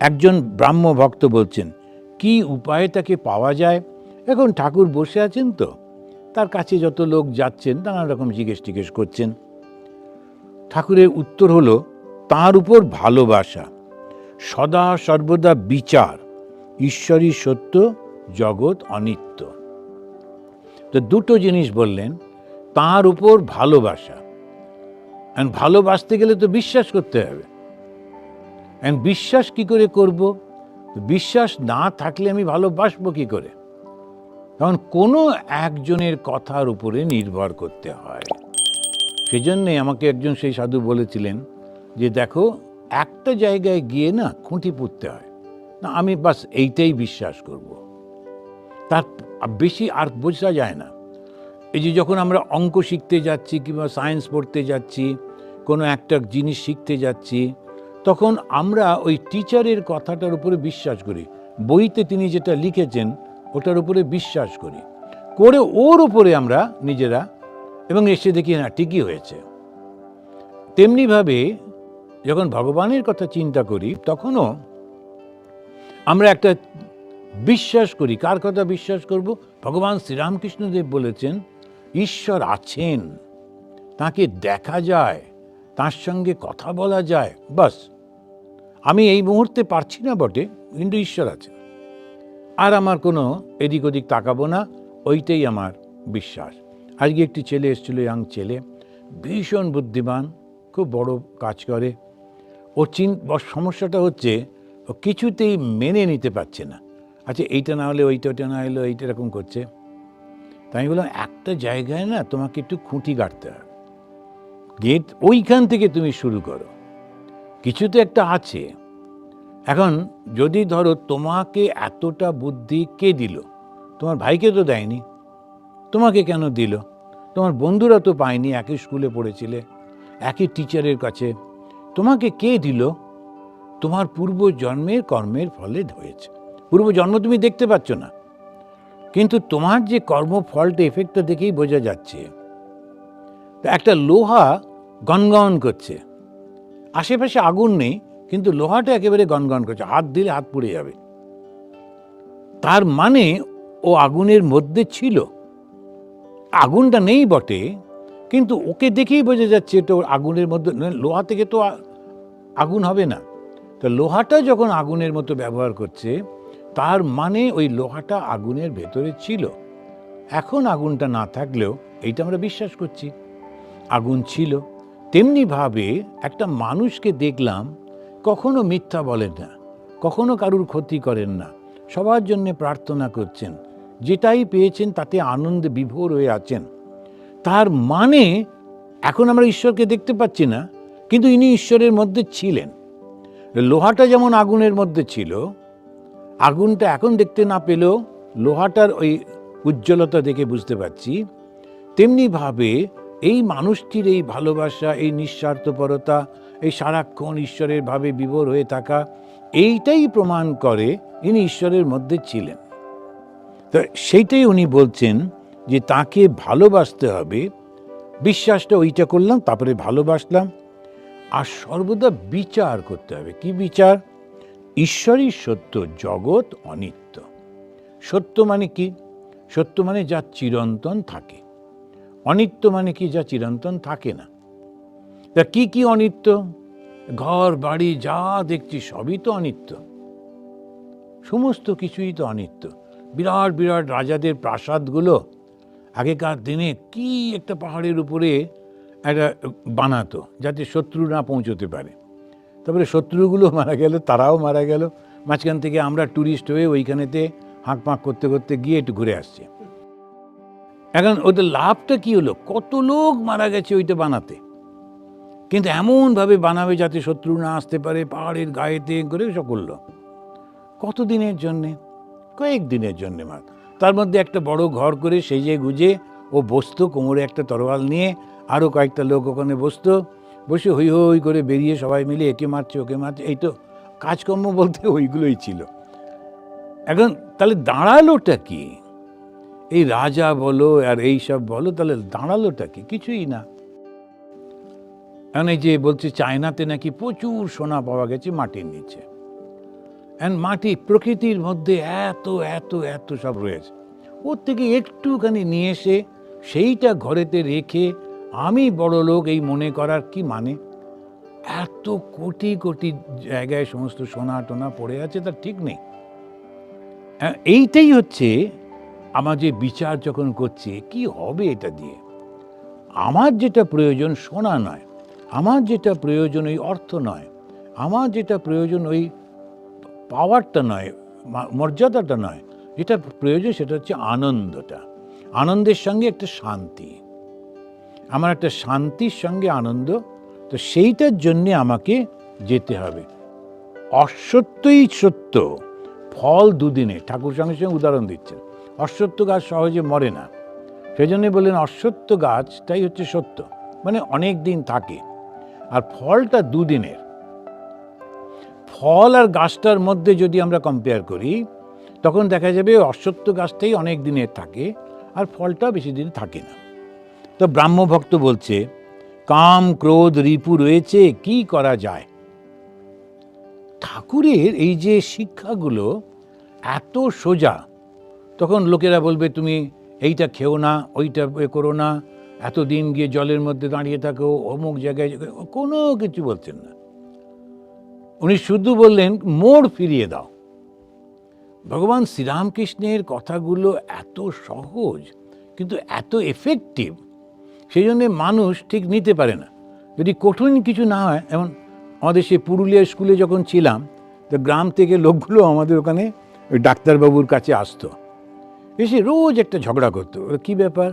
একজন ব্রাহ্ম ভক্ত বলছেন, কি উপায়ে তাকে পাওয়া যায়? এখন ঠাকুর বসে আছেন তো। তার কাছে যত লোক যাচ্ছেন, নানা রকম জিজ্ঞেস টিজ্ঞেস করছেন। ঠাকুরের উত্তর হলো, তার উপর ভালোবাসা। সদা সর্বদা বিচার। ঈশ্বরই সত্য, জগৎ অনিত্য। তো দুটো জিনিস বললেন, তার উপর ভালোবাসা। ভালোবাসতে গেলে তো বিশ্বাস করতে হবে। And বিশ্বাস কি করে করব? বিশ্বাস না থাকলে আমি ভালোবাসবো কি করে? কারণ কোনো একজনের কথার উপরে নির্ভর করতে হয়। সেজন্যে আমাকে একজন সেই সাধু বলেছিলেন যে, দেখো, একটা জায়গায় গিয়ে না খুঁটি পুঁততে হয়। না, আমি বাস এইটাই বিশ্বাস করব। তার বেশি আর বোঝা যায় না। এই যে যখন আমরা অঙ্ক শিখতে যাচ্ছি কিংবা সায়েন্স পড়তে যাচ্ছি, কোনো একটা জিনিস শিখতে যাচ্ছি তখন আমরা ওই টিচারের কথাটার উপরে বিশ্বাস করি। বইতে তিনি যেটা লিখেছেন, ওটার উপরে বিশ্বাস করি। করে ওর উপরে আমরা নিজেরা, এবং এসে দেখি, না, ঠিকই হয়েছে। তেমনিভাবে যখন ভগবানের কথা চিন্তা করি, তখনও আমরা একটা বিশ্বাস করি। কার কথা বিশ্বাস করব? ভগবান শ্রীরামকৃষ্ণদেব বলেছেন, ঈশ্বর আছেন। তাকে দেখা যায়, তার সঙ্গে কথা বলা যায়, বাস। আমি এই মুহূর্তে পারছি না বটে কিন্তু ঈশ্বর আছে। আর আমার কোনো এদিক ওদিক তাকাবো না, ওইটাই আমার বিশ্বাস। আজকে একটি ছেলে এসেছিল ইয়াং ছেলে, ভীষণ বুদ্ধিমান, খুব বড় কাজ করে। ওর চিন সমস্যাটা হচ্ছে, ও কিছুতেই মেনে নিতে পারছে না। আচ্ছা এইটা না হলে ওইটা ওইটা না হলে এইটা এরকম করছে। তাই আমি বললাম, একটা জায়গায় না তোমাকে একটু খুঁটি গাড়তে হবে গেট ওইখান থেকে তুমি শুরু করো। কিছু তো একটা আছে। এখন যদি ধরো তোমাকে এতটা বুদ্ধি কে দিল? তোমার ভাইকে তো দেয়নি। তোমাকে কেন দিল? তোমার বন্ধুরা তো পায়নি, একই স্কুলে পড়েছিলে, একই টিচারের কাছে। তোমাকে কে দিল? তোমার পূর্ব জন্মের কর্মের ফলে হয়েছে পূর্ব জন্ম তুমি দেখতে পাচ্ছ না। কিন্তু তোমার যে কর্মফলটা এফেক্টটা দেখেই বোঝা যাচ্ছে। একটা লোহা গনগন করছে। আশেপাশে আগুন নেই, কিন্তু লোহাটা একেবারে গনগন করছে, হাত দিলে হাত পুড়ে যাবে। তার মানে ও আগুনের মধ্যে ছিল। আগুনটা নেই বটে, কিন্তু ওকে দেখেই বোঝা যাচ্ছে ওর আগুনের মধ্যে লোহা থেকে তো আগুন হবে না। তো লোহাটা যখন আগুনের মতো ব্যবহার করছে, তার মানে ওই লোহাটা আগুনের ভেতরে ছিল। এখন আগুনটা না থাকলেও এইটা আমরা বিশ্বাস করছি। আগুন ছিল। তেমনিভাবে একটা মানুষকে দেখলাম কখনো মিথ্যা বলেন না, কখনো কারুর ক্ষতি করেন না, সবার জন্য প্রার্থনা করছেন, যেটাই পেয়েছেন তাতে আনন্দে বিভোর হয়ে আছেন। তার মানে এখন আমরা ঈশ্বরকে দেখতে পাচ্ছি না, কিন্তু ইনি ঈশ্বরের মধ্যে ছিলেন। লোহাটা যেমন আগুনের মধ্যে ছিল, আগুনটা এখন দেখতে না পেলেও লোহাটার ওই উজ্জ্বলতা দেখে বুঝতে পারছি তেমনিভাবে এই মানুষটির এই ভালোবাসা, এই নিঃস্বার্থপরতা, এই সারাক্ষণ ঈশ্বরের ভাবে বিভোর হয়ে থাকা, এইটাই প্রমাণ করে ইনি ঈশ্বরের মধ্যে ছিলেন। তো সেইটাই উনি বলছেন যে তাকে ভালোবাসতে হবে। বিশ্বাসটা ওইটা করলাম, তারপরে ভালোবাসলাম। আর সর্বদা বিচার করতে হবে। কি বিচার? ঈশ্বরই সত্য, জগৎ অনিত্য। সত্য মানে কি? সত্য মানে যা চিরন্তন থাকে। অনিত্য মানে কি যা চিরন্তন থাকে না। তা কি কি অনিত্য? ঘর, বাড়ি, যা দেখছি সবই তো অনিত্য। সমস্ত কিছুই তো অনিত্য। বিরাট বিরাট রাজাদের প্রাসাদগুলো আগেকার দিনে কি একটা পাহাড়ের উপরে একটা বানাতো যাতে শত্রু না পৌঁছতে পারে। তারপরে শত্রুগুলো মারা গেল, তারাও মারা গেল। মাঝখান থেকে আমরা ট্যুরিস্ট হয়ে ওইখানেতে হাঁক পাঁক করতে করতে গিয়ে একটু ঘুরে আসছি। এখন ওদের লাভটা কি হলো? কত লোক মারা গেছে ওইটা বানাতে? কিন্তু এমনভাবে বানাবে যাতে শত্রু না আসতে পারে, পাহাড়ের গায়েতে করে সব করল কত দিনের জন্যে? কয়েক দিনের জন্যে মার তার মধ্যে একটা বড় ঘর করে সেজে গুজে ও বসতো, কোমরে একটা তরোয়াল নিয়ে আরও কয়েকটা লোক ওখানে বসতো। বসে হই হই করে বেরিয়ে সবাই মিলে একে মারছে, ওকে মারছে। এই তো কাজকর্ম বলতে ওইগুলোই ছিল। এখন তাহলে দাঁড়ালোটা কি? এই রাজা বলো আর এই সব বলো, তাহলে দাঁড়ালোটা কি? কিছুই না। এখন এই যে বলছে, চায়নাতে নাকি প্রচুর সোনা পাওয়া গেছে মাটির নিচে। অ্যান্ড মাটি প্রকৃতির মধ্যে এত এত এত সব রয়েছে। ওর থেকে একটুখানি নিয়ে এসে সেইটা ঘরেতে রেখে আমি বড় লোক, এই মনে করার কি মানে? এত কোটি কোটি জায়গায় সমস্ত সোনা টোনা পড়ে আছে, তার ঠিক নেই। এইটাই হচ্ছে আমার যে বিচার যখন করছে, কি হবে এটা দিয়ে? আমার যেটা প্রয়োজন সোনা নয়, আমার যেটা প্রয়োজন ওই অর্থ নয়, আমার যেটা প্রয়োজন ওই পাওয়ারটা নয় মর্যাদাটা নয়, যেটা প্রয়োজন সেটা হচ্ছে আনন্দটা, আনন্দের সঙ্গে একটা শান্তি। আমার একটা শান্তির সঙ্গে আনন্দ, তো সেইটার জন্যে আমাকে যেতে হবে। অসত্যই সত্য, ফল দুদিনে, ঠাকুর সঙ্গে সঙ্গে উদাহরণ দিচ্ছেন। অসত্য গাছ সহজে মরে না। সেই জন্যই বললেন অসত্য গাছটাই হচ্ছে সত্য মানে অনেক দিন থাকে। আর ফলটা দুদিনের। ফল আর গাছটার মধ্যে যদি আমরা কম্পেয়ার করি, তখন দেখা যাবে অশ্বত্থ গাছটাই অনেক দিনের থাকে, আর ফলটা বেশি দিন থাকে না। তো ব্রাহ্মভক্ত বলছে, কাম, ক্রোধ, রিপু রয়েছে, কি করা যায়? ঠাকুরের এই যে শিক্ষাগুলো এত সোজা তখন লোকেরা বলবে, তুমি এইটা খেও না, ওইটা এ করো না। এতদিন গিয়ে জলের মধ্যে দাঁড়িয়ে থাকো, অমুক জায়গায় কোনো কিছু বলছেন না। উনি শুধু বললেন, মোড় ফিরিয়ে দাও। ভগবান শ্রীরামকৃষ্ণের কথাগুলো এত সহজ, কিন্তু এত এফেক্টিভ সেই জন্যে মানুষ ঠিক নিতে পারে না। যদি কঠিন কিছু না হয় এমন আমাদের সেই পুরুলিয়া স্কুলে যখন ছিলাম, তো গ্রাম থেকে লোকগুলো আমাদের ওখানে ওই ডাক্তারবাবুর কাছে আসতো। এসে রোজ একটা ঝগড়া করতো। কী ব্যাপার?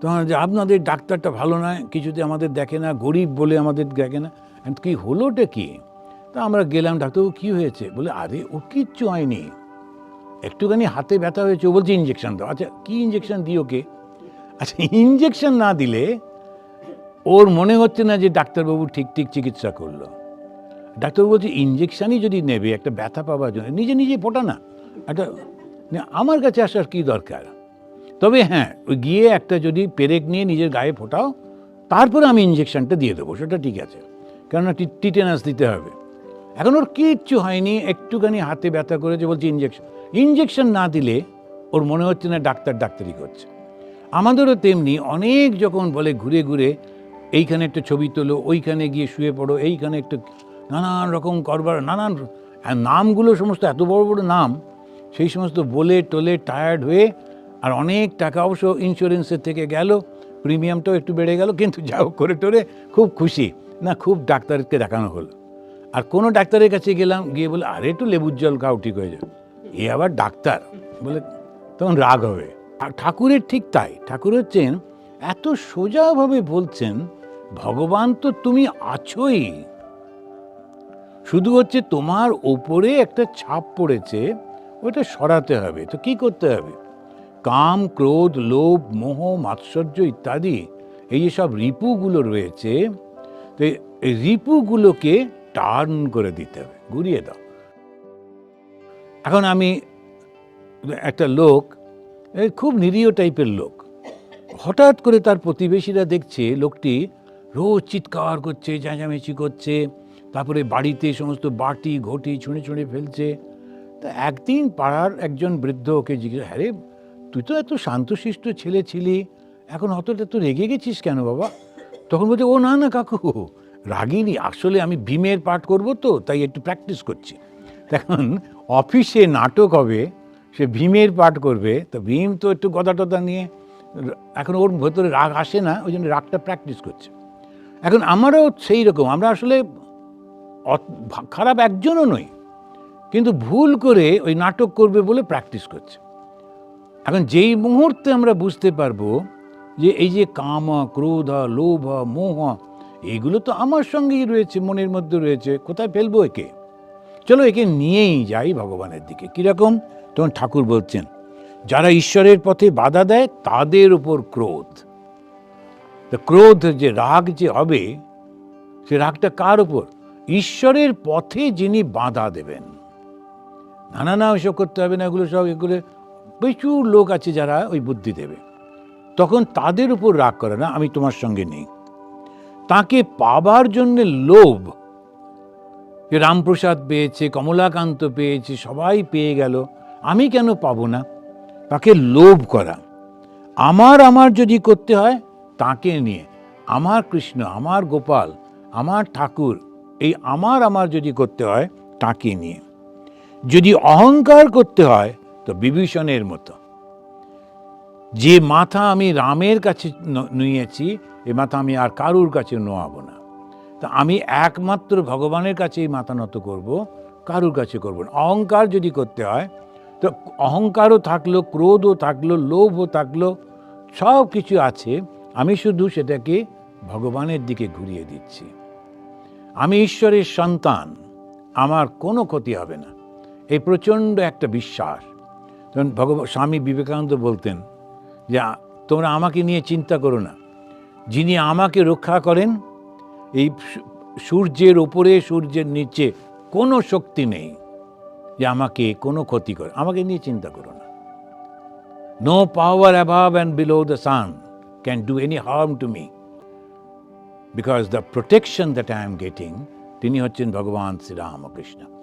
তখন যে আপনাদের ডাক্তারটা ভালো নয় কিছুতে আমাদের দেখে না, গরিব বলে আমাদের দেখে না। কি হলোটা কি? তা আমরা গেলাম ডাক্তারবাবু, কী হয়েছে? বলে, আরে, ও কিচ্ছু হয়নি। একটুখানি হাতে ব্যথা হয়েছে, ও বলছে ইঞ্জেকশন দাও। আচ্ছা কী ইঞ্জেকশন দিই ওকে? আচ্ছা ইঞ্জেকশন না দিলে ওর মনে হচ্ছে না যে ডাক্তারবাবু ঠিক ঠিক চিকিৎসা করল। ডাক্তারবাবু বলছে ইঞ্জেকশনই যদি নেবে, একটা ব্যথা পাওয়ার জন্য, নিজে নিজে ফোটা না একটা আমার কাছে আসার কী দরকার? তবে হ্যাঁ ওই গিয়ে একটা যদি পেরেক নিয়ে নিজের গায়ে ফোটাও, তারপরে আমি ইঞ্জেকশনটা দিয়ে দেবো, সেটা ঠিক আছে। কেননা টিটেনাস দিতে হবে। এখন ওর কিচ্ছু হয়নি, একটুখানি হাতে ব্যথা করেছে বলছে ইঞ্জেকশন ইঞ্জেকশন না দিলে ওর মনে হচ্ছে না ডাক্তার ডাক্তারি করছে। আমাদেরও তেমনি অনেক যখন বলে ঘুরে ঘুরে, এইখানে একটা ছবি তোলো, ওইখানে গিয়ে শুয়ে পড়ো, এইখানে একটু নানান রকম করবার, নানান নামগুলো সমস্ত এত বড় বড় নাম সেই সমস্ত বলে টলে টায়ার্ড হয়ে আর অনেক টাকা অবশ্য ইন্স্যুরেন্সের থেকে গেল প্রিমিয়ামটাও একটু বেড়ে গেল, কিন্তু যাও করে টোরে খুব খুশি। না, খুব ডাক্তারকে দেখানো হলো। আর কোনো ডাক্তারের কাছে গেলাম, গিয়ে বলে, আরে, একটু লেবুর জল খাও, ঠিক হয়ে যাবে। এ আবার ডাক্তার। বলে, তখন রাগ হবে। আর ঠাকুরের ঠিক তাই। ঠাকুর হচ্ছেন এত সোজাভাবে বলছেন, ভগবান তো তুমি আছোই। শুধু হচ্ছে তোমার ওপরে একটা ছাপ পড়েছে ওটা সরাতে হবে। তো কি করতে হবে? কাম, ক্রোধ, লোভ, মোহ, মাৎসর্য ইত্যাদি এই যে সব রিপুগুলো রয়েছে, তো এই রিপুগুলোকে টার্ন করে দিতে হবে, ঘুরিয়ে দাও। এখন আমি একটা লোক খুব নিরীহ টাইপের লোক, হঠাৎ করে তার প্রতিবেশীরা দেখছে লোকটি রোজ চিৎকার করছে, চেঁচামেচি করছে, তারপরে বাড়িতে সমস্ত বাটি, ঘটি ছুঁড়ে ছুঁড়ে ফেলছে। তা একদিন পাড়ার একজন বৃদ্ধ ওকে জিজ্ঞেস হ্যাঁ রে, তুই তো এত শান্তশিষ্ট ছেলে ছিলি, এখন অতটা তো রেগে গেছিস কেন বাবা? তখন বলছে, ও না না কাকু, রাগিনি, আসলে আমি ভীমের পাঠ করব তো, তাই একটু প্র্যাকটিস করছি। এখন অফিসে নাটক হবে, সে ভীমের পাঠ করবে, তো ভীম তো একটু গদা টদা নিয়ে, এখন ওর ভেতরে রাগ আসে না, ওই জন্য রাগটা প্র্যাকটিস করছে। এখন আমারও সেই রকম আমরা আসলে খারাপ একজনও নই। কিন্তু ভুল করে ওই নাটক করবে বলে প্র্যাকটিস করছে। এখন যেই মুহূর্তে আমরা বুঝতে পারব যে এই যে কাম, ক্রোধ, লোভ, মোহ, এগুলো তো আমার সঙ্গেই রয়েছে, মনের মধ্যে রয়েছে, কোথায় ফেলব একে? চলো একে নিয়েই যাই ভগবানের দিকে। কীরকম? তখন ঠাকুর বলছেন, যারা ঈশ্বরের পথে বাধা দেয় তাদের উপর ক্রোধ। ক্রোধ যে রাগ যে হবে, সে রাগটা কার উপর? ঈশ্বরের পথে যিনি বাধা দেবেন। না না না ওইসব করতে হবে না, এগুলো সব এগুলো। প্রচুর লোক আছে যারা ওই বুদ্ধি দেবে। তখন তাদের উপর রাগ করে না, আমি তোমার সঙ্গে নেই। তাকে পাবার জন্যে লোভ। যে রামপ্রসাদ পেয়েছে, কমলাকান্ত পেয়েছে, সবাই পেয়ে গেল। আমি কেন পাবো না? তাকে লোভ করা। আমার আমার যদি করতে হয়, তাকে নিয়ে। আমার কৃষ্ণ, আমার গোপাল, আমার ঠাকুর, এই আমার আমার যদি করতে হয়, তাকে নিয়ে। যদি অহংকার করতে হয়, তো বিভীষণের মতো। যে মাথা আমি রামের কাছে নিয়েছি, এ মাথা আমি আর কারুর কাছে নোয়াবো না। তা আমি একমাত্র ভগবানের কাছেই মাথা নত করব, কারুর কাছে করব না। অহংকার যদি করতে হয়, তো অহংকারও থাকল, ক্রোধও থাকল, লোভও থাকল, সব কিছু আছে। আমি শুধু সেটাকে ভগবানের দিকে ঘুরিয়ে দিচ্ছি। আমি ঈশ্বরের সন্তান, আমার কোনো ক্ষতি হবে না। এই প্রচণ্ড একটা বিশ্বাস। তখন ভগবান স্বামী বিবেকানন্দ বলতেন যে তোমরা আমাকে নিয়ে চিন্তা করো না। যিনি আমাকে রক্ষা করেন, এই সূর্যের ওপরে সূর্যের নিচে কোনো শক্তি নেই যে আমাকে কোনো ক্ষতি করে। আমাকে নিয়ে চিন্তা করো না। No power above and below the sun can do any harm to me because the protection that I am getting তিনি হচ্ছেন ভগবান শ্রীরামকৃষ্ণ